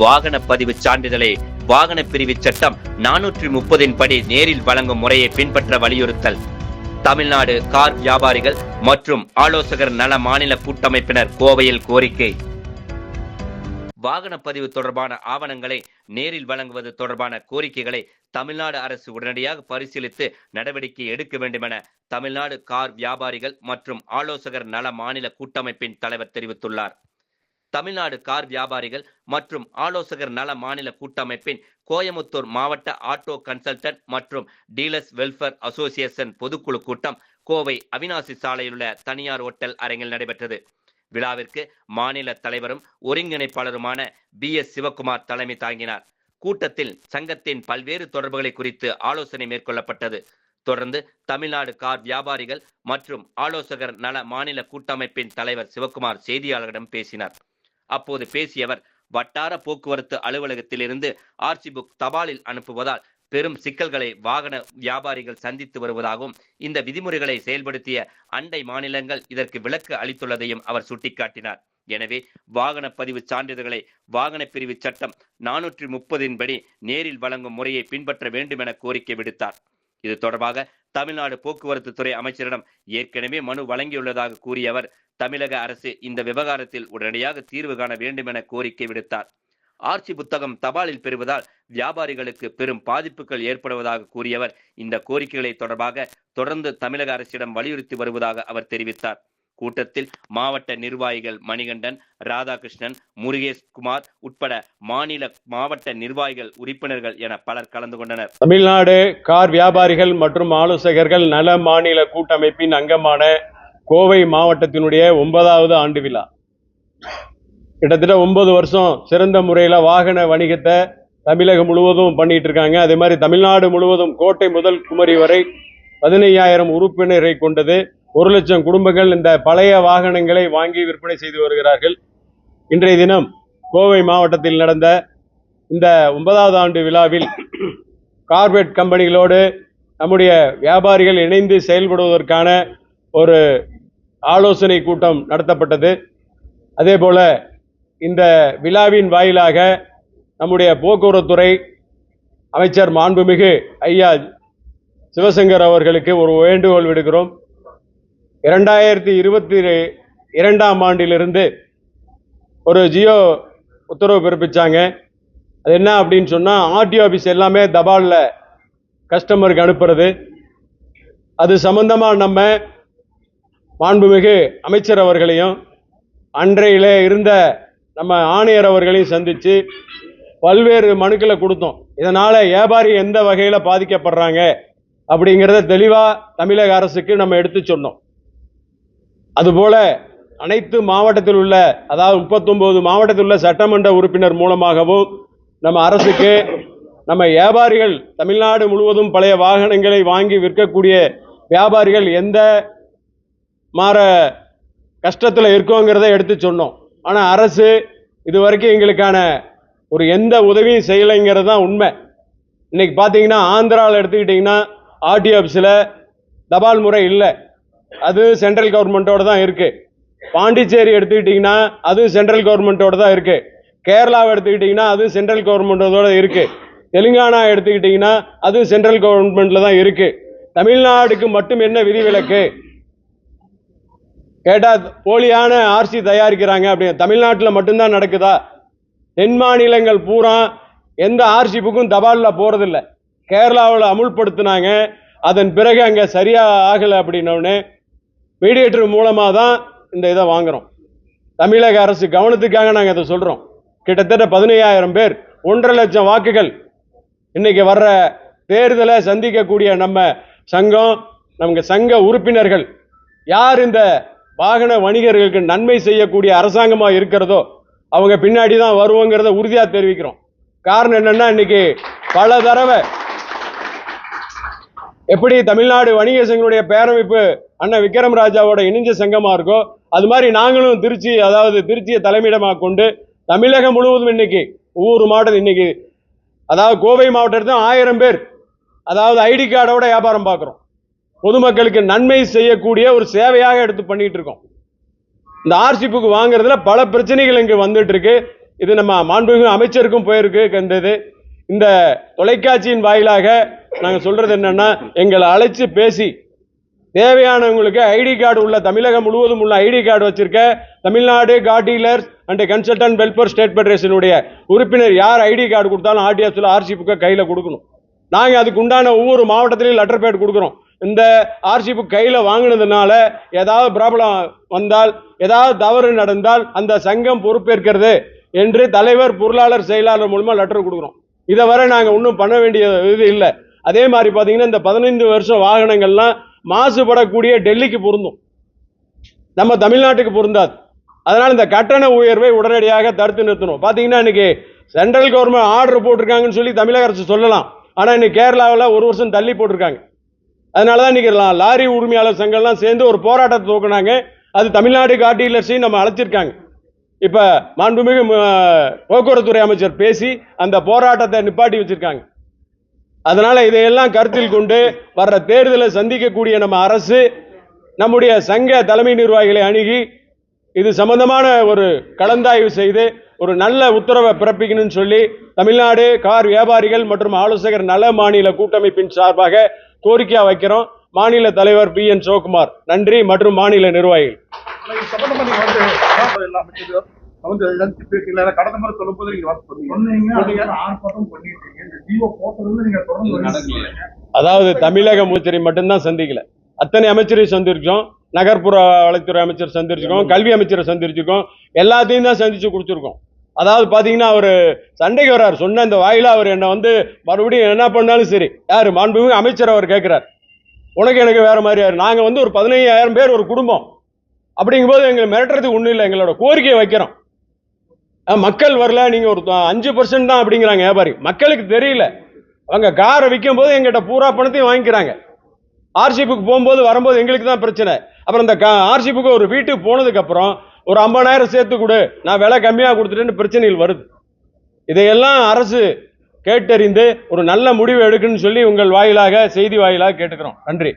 வாகன பதிவு சான்றிதழை வாகன பிரிவு சட்டம் நானூற்றி முப்பதின் படி நேரில் வழங்கும் முறையை பின்பற்ற வலியுறுத்தல். தமிழ்நாடு கார் வியாபாரிகள் மற்றும் ஆலோசகர் நல மாநில கூட்டமைப்பினர் கோவையில் கோரிக்கை. வாகன பதிவு தொடர்பான ஆவணங்களை நேரில் வழங்குவது தொடர்பான கோரிக்கைகளை தமிழ்நாடு அரசு உடனடியாக பரிசீலித்து நடவடிக்கை எடுக்க வேண்டுமென தமிழ்நாடு கார் வியாபாரிகள் மற்றும் ஆலோசகர் நல மாநில கூட்டமைப்பின் தலைவர் தெரிவித்துள்ளார். தமிழ்நாடு கார் வியாபாரிகள் மற்றும் ஆலோசகர் நல மாநில கூட்டமைப்பின் கோயமுத்தூர் மாவட்ட ஆட்டோ கன்சல்டன்ட் மற்றும் டீலர்ஸ் வெல்ஃபேர் அசோசியேஷன் பொதுக்குழு கூட்டம் கோவை அவினாசி சாலையில் உள்ள தனியார் ஓட்டல் அரங்கில் நடைபெற்றது. விழாவிற்கு மாநில தலைவரும் ஒருங்கிணைப்பாளருமான பி. எஸ். சிவகுமார் தலைமை தாங்கினார். கூட்டத்தில் சங்கத்தின் பல்வேறு தொடர்புகளை குறித்து ஆலோசனை மேற்கொள்ளப்பட்டது. தொடர்ந்து தமிழ்நாடு கார் வியாபாரிகள் மற்றும் ஆலோசகர் நல மாநில கூட்டமைப்பின் தலைவர் சிவகுமார் செய்தியாளர்களிடம் பேசினார். அப்போது பேசியவர் வட்டார போக்குவரத்து அலுவலகத்திலிருந்து ஆர்சி புக் தபாலில் அனுப்புவதால் பெரும் சிக்கல்களை வாகன வியாபாரிகள் சந்தித்து வருவதாகவும் இந்த விதிமுறைகளை செயல்படுத்திய அண்டை மாநிலங்கள் இதற்கு விலக்கு அளித்துள்ளதையும் அவர் சுட்டிக்காட்டினார். எனவே வாகன பதிவு சான்றிதழ்களை வாகன பிரிவு சட்டம் நானூற்றி முப்பதின் படி நேரில் வழங்கும் முறையை பின்பற்ற வேண்டும் என கோரிக்கை விடுத்தார். இது தொடர்பாக தமிழ்நாடு போக்குவரத்து துறை அமைச்சரிடம் ஏற்கனவே மனு வழங்கியுள்ளதாக கூறிய அவர் தமிழக அரசு இந்த விவகாரத்தில் உடனடியாக தீர்வு காண வேண்டும் என கோரிக்கை விடுத்தார். ஆர்ச்சி புத்தகம் தபாலில் பெறுவதால் வியாபாரிகளுக்கு பெரும் பாதிப்புகள் ஏற்படுவதாக கூறியவர். இந்த கோரிக்கைகளை தொடர்பாக தொடர்ந்து தமிழக அரசிடம் வலியுறுத்தி வருவதாக அவர் தெரிவித்தார். கூட்டத்தில் மாவட்ட நிர்வாகிகள் மணிகண்டன் ராதாகிருஷ்ணன் முருகேஷ் குமார் உட்பட மாநில மாவட்ட நிர்வாகிகள் உறுப்பினர்கள் என பலர் கலந்து கொண்டனர். தமிழ்நாடு கார் வியாபாரிகள் மற்றும் ஆலோசகர்கள் நல மாநில கூட்டமைப்பின் அங்கமான கோவை மாவட்டத்தினுடைய ஒன்பதாவது ஆண்டு விழா. கிட்டத்தட்ட ஒன்பது வருஷம் சிறந்த முறையில் வாகன வணிகத்தை தமிழகம் முழுவதும் பண்ணிட்டு இருக்காங்க. அதே மாதிரி தமிழ்நாடு முழுவதும் கோட்டை முதல் குமரி வரை பதினையாயிரம் உறுப்பினரை கொண்டது. ஒரு லட்சம் குடும்பங்கள் இந்த பழைய வாகனங்களை வாங்கி விற்பனை செய்து வருகிறார்கள். இன்றைய தினம் கோவை மாவட்டத்தில் நடந்த இந்த ஒன்பதாவது ஆண்டு விழாவில் கார்பரேட் கம்பெனிகளோடு நம்முடைய வியாபாரிகள் இணைந்து செயல்படுவதற்கான ஒரு ஆலோசனை கூட்டம் நடத்தப்பட்டது. அதே போல இந்த விழாவின் வாயிலாக நம்முடைய போக்குவரத்துறை அமைச்சர் மாண்புமிகு ஐயா சிவசங்கர் அவர்களுக்கு ஒரு வேண்டுகோள் விடுக்கிறோம். இரண்டாயிரத்தி இருபத்தி இரண்டாம் ஆண்டிலிருந்து ஒரு ஜியோ உத்தரவு பிறப்பிச்சாங்க. அது என்ன அப்படின்னு சொன்னால் ஆர்டிஓ ஆஃபீஸ் எல்லாமே தபாலில் கஸ்டமருக்கு அனுப்புறது. அது சம்பந்தமாக நம்ம மாண்புமிகு அமைச்சர் அவர்களையும் அன்றையிலே இருந்த நம்ம ஆணையர் அவர்களையும் சந்தித்து பல்வேறு மனுக்களை கொடுத்தோம். இதனால் வியாபாரி எந்த வகையில் பாதிக்கப்படுறாங்க அப்படிங்கிறத தெளிவாக தமிழக அரசுக்கு நம்ம எடுத்து சொன்னோம். அதுபோல அனைத்து மாவட்டத்தில் உள்ள அதாவது முப்பத்தொம்போது மாவட்டத்தில் உள்ள சட்டமன்ற உறுப்பினர் மூலமாகவும் நம்ம அரசுக்கு நம்ம வியாபாரிகள் தமிழ்நாடு முழுவதும் பழைய வாகனங்களை வாங்கி விற்கக்கூடிய வியாபாரிகள் எந்த மாற கஷ்டத்தில் இருக்கோங்கிறத எடுத்து சொன்னோம். ஆனால் அரசு இது வரைக்கும் எங்களுக்கான ஒரு எந்த உதவியும் செய்யலைங்கிறது தான் உண்மை. இன்னைக்கு பார்த்தீங்கன்னா ஆந்திராவில் எடுத்துக்கிட்டிங்கன்னா ஆர்டி ஆஃபீஸில் தபால் முறை இல்லை. அது சென்ட்ரல் கவர்மெண்ட்டோட தான் இருக்கு. பாண்டிச்சேரி எடுத்துக்கிட்டிங்கன்னா அது சென்ட்ரல் கவர்மெண்ட்டோட தான் இருக்கு. கேரளாவை எடுத்துக்கிட்டிங்கன்னா அது சென்ட்ரல் கவர்மெண்ட்டோட இருக்கு. தெலுங்கானா எடுத்துக்கிட்டிங்கன்னா அது சென்ட்ரல் கவர்மெண்ட்ல தான் இருக்கு. தமிழ்நாடுக்கு மட்டும் என்ன விதிவிலக்கு? கேட்டா போலியான ஆர்சி தயாரிக்கிறாங்க அப்படின்னு தமிழ்நாட்டில் மட்டும்தான் நடக்குதா? தென் மாநிலங்கள் பூரா எந்த ஆர்சி புக்கும் தபாலில் போகிறதில்ல கேரளாவில் அமுல்படுத்தினாங்க. அதன் பிறகு அங்கே சரியாக ஆகலை அப்படின்னோடனே மீடியேட்டர் மூலமாக தான் இந்த இதை வாங்குகிறோம் தமிழக அரசு கவனத்துக்காக நாங்கள் இதை சொல்கிறோம் கிட்டத்தட்ட பதினையாயிரம் பேர் ஒன்றரை லட்சம் வாக்குகள் இன்னைக்கு வர்ற தேர்தலை சந்திக்கக்கூடிய நம்ம சங்கம் நமக்கு சங்க உறுப்பினர்கள் யார் இந்த வாகன வணிகர்களுக்கு நன்மை செய்யக்கூடிய அரசாங்கமாக இருக்கிறதோ அவங்க பின்னாடி தான் வருவோங்கிறத உறுதியாக தெரிவிக்கிறோம். காரணம் என்னன்னா இன்னைக்கு பல தடவை எப்படி தமிழ்நாடு வணிக சங்கங்களுடைய பேரமைப்பு அண்ணன் விக்ரம் ராஜாவோட இணைஞ்ச சங்கமாக இருக்கோ அது மாதிரி நாங்களும் திருச்சி அதாவது திருச்சியை தலைமையிடமாக கொண்டு தமிழகம் முழுவதும் இன்னைக்கு ஒவ்வொரு மாவட்டம் இன்னைக்கு அதாவது கோவை மாவட்டத்தில் ஆயிரம் பேர் அதாவது ஐடி கார்டோட வியாபாரம் பார்க்குறோம். பொதுமக்களுக்கு நன்மை செய்யக்கூடிய ஒரு சேவையாக எடுத்து பண்ணிட்டு இருக்கோம். இந்த ஆர்சி புக் வாங்குறதுல பல பிரச்சனைகள் இங்கே வந்துட்டு இருக்கு இது நம்ம மாண்புமிகு அமைச்சருக்கும் போயிருக்கு கண்டது இந்த தொலைக்காட்சியின் வாயிலாக நாங்கள் சொல்றது என்னன்னா எங்களை அழைச்சு பேசி தேவையானவங்களுக்கு ஐடி கார்டு உள்ள தமிழகம் முழுவதும் உள்ள ஐடி கார்டு வச்சிருக்க Tamil Nadu card dealers and consultant welfare state ஃபெடரேஷனுடைய உறுப்பினர் யார் ஐடி கார்டு கொடுத்தாலும் ஆர்டிஎஃப்ல ஆர்சி புக்கை கையில் கொடுக்கணும். நாங்கள் அதுக்கு உண்டான ஒவ்வொரு மாவட்டத்திலையும் லெட்டர் பேட் கொடுக்குறோம். இந்த ஆர்சி புக் கையில் வாங்கினதுனால ஏதாவது ப்ராப்ளம் வந்தால் ஏதாவது தவறு நடந்தால் அந்த சங்கம் பொறுப்பேற்கிறது என்று தலைவர் பொருளாளர் செயலாளர் மூலமாக லெட்டர் கொடுக்குறோம். இதை வரை நாங்கள் ஒன்றும் பண்ண வேண்டிய இது இல்லை. அதே மாதிரி பார்த்தீங்கன்னா இந்த பதினைந்து வருஷம் வாகனங்கள்லாம் மாசுபடக்கூடிய டெல்லிக்கு பொருந்தும். நம்ம தமிழ்நாட்டுக்கு பொருந்தாது. அதனால் இந்த கட்டண உயர்வை உடனடியாக தடுத்து நிறுத்தணும். பார்த்தீங்கன்னா இன்னைக்கு சென்ட்ரல் கவர்மெண்ட் ஆர்டர் போட்டிருக்காங்கன்னு சொல்லி தமிழக அரசு சொல்லலாம். ஆனால் இன்னைக்கு கேரளாவில் ஒரு வருஷம் தள்ளி போட்டிருக்காங்க. அதனால தான் இன்னைக்கு லாரி உரிமையாளர் சங்கம்லாம் சேர்ந்து ஒரு போராட்டத்தை துவக்குனாங்க அது தமிழ்நாடு கார் டீலர்ஸையும் நம்ம அழைச்சிருக்காங்க. இப்போ மாண்புமிகு போக்குவரத்துறை அமைச்சர் பேசி அந்த போராட்டத்தை நிப்பாட்டி வச்சுருக்காங்க. அதனால இதையெல்லாம் கருத்தில் கொண்டு வர்ற தேர்தலை சந்திக்கக்கூடிய நம்ம அரசு நம்முடைய சங்க தலைமை நிர்வாகிகளை அணுகி இது சம்பந்தமான ஒரு கலந்தாய்வு செய்து ஒரு நல்ல உத்தரவை பிறப்பிக்கணும்னு சொல்லி தமிழ்நாடு கார் வியாபாரிகள் மற்றும் ஆலோசகர் நல மாநில கூட்டமைப்பின் சார்பாக கோரிக்கையா வைக்கிறோம். மாநில தலைவர் பி என் சிவகுமார். நன்றி மற்றும் மாநில நிர்வாகிகள். வந்து அதாவது கடந்த முறை நீங்க சொன்னீங்க ஆர்ப்பாட்டம் இந்த ஜீவோ போட்டதுல நீங்க தொடர்ந்து தமிழக அமைச்சரை மட்டும்தான் சந்திக்கல. அத்தனை அமைச்சரையும் சந்திருக்கோம் நகர்ப்புற வளத்துறை அமைச்சர் சந்திச்சிருக்கோம். கல்வி அமைச்சரை சந்திச்சிருக்கோம். எல்லாத்தையும் தான் சந்திச்சு கொடுத்துருக்கோம் அதாவது பாத்தீங்கன்னா அவர் சண்டைக்கு வர்றார். சொன்ன இந்த வாயில அவர் என்னை வந்து மறுபடியும் என்ன பண்ணாலும் சரி. யாரு? மாண்புமிகு அமைச்சர் அவர் கேட்கிறார் உனக்கு எனக்கு வேற மாதிரி யாரு நாங்க வந்து ஒரு பதினையாயிரம் பேர் ஒரு குடும்பம். அப்படிங்கும்போது எங்களை மிரட்டுறதுக்கு ஒண்ணும் இல்லை. எங்களோட கோரிக்கையை வைக்கிறோம். மக்கள் வரல நீங்கள் ஒரு அஞ்சு பர்சன்ட் தான் அப்படிங்கிறாங்க வியாபாரி. மக்களுக்கு தெரியல. அவங்க காரை விற்கும் போது எங்கிட்ட பூரா பணத்தையும் வாங்கிக்கிறாங்க. ஆர்சி புக் போகும்போது வரும்போது எங்களுக்கு தான் பிரச்சனை. அப்புறம் இந்த ஆர்சி புக் ஒரு வீட்டுக்கு போனதுக்கப்புறம் ஒரு ஐம்பதாயிரம் சேர்த்து கொடு நான் விலை கம்மியாக கொடுத்துட்டேன்னு பிரச்சனைகள் வருது. இதையெல்லாம் அரசு கேட்டறிந்து ஒரு நல்ல முடிவு எடுக்குன்னு சொல்லி உங்கள் வாயிலாக செய்தி வாயிலாக கேட்டுக்கிறோம். நன்றி.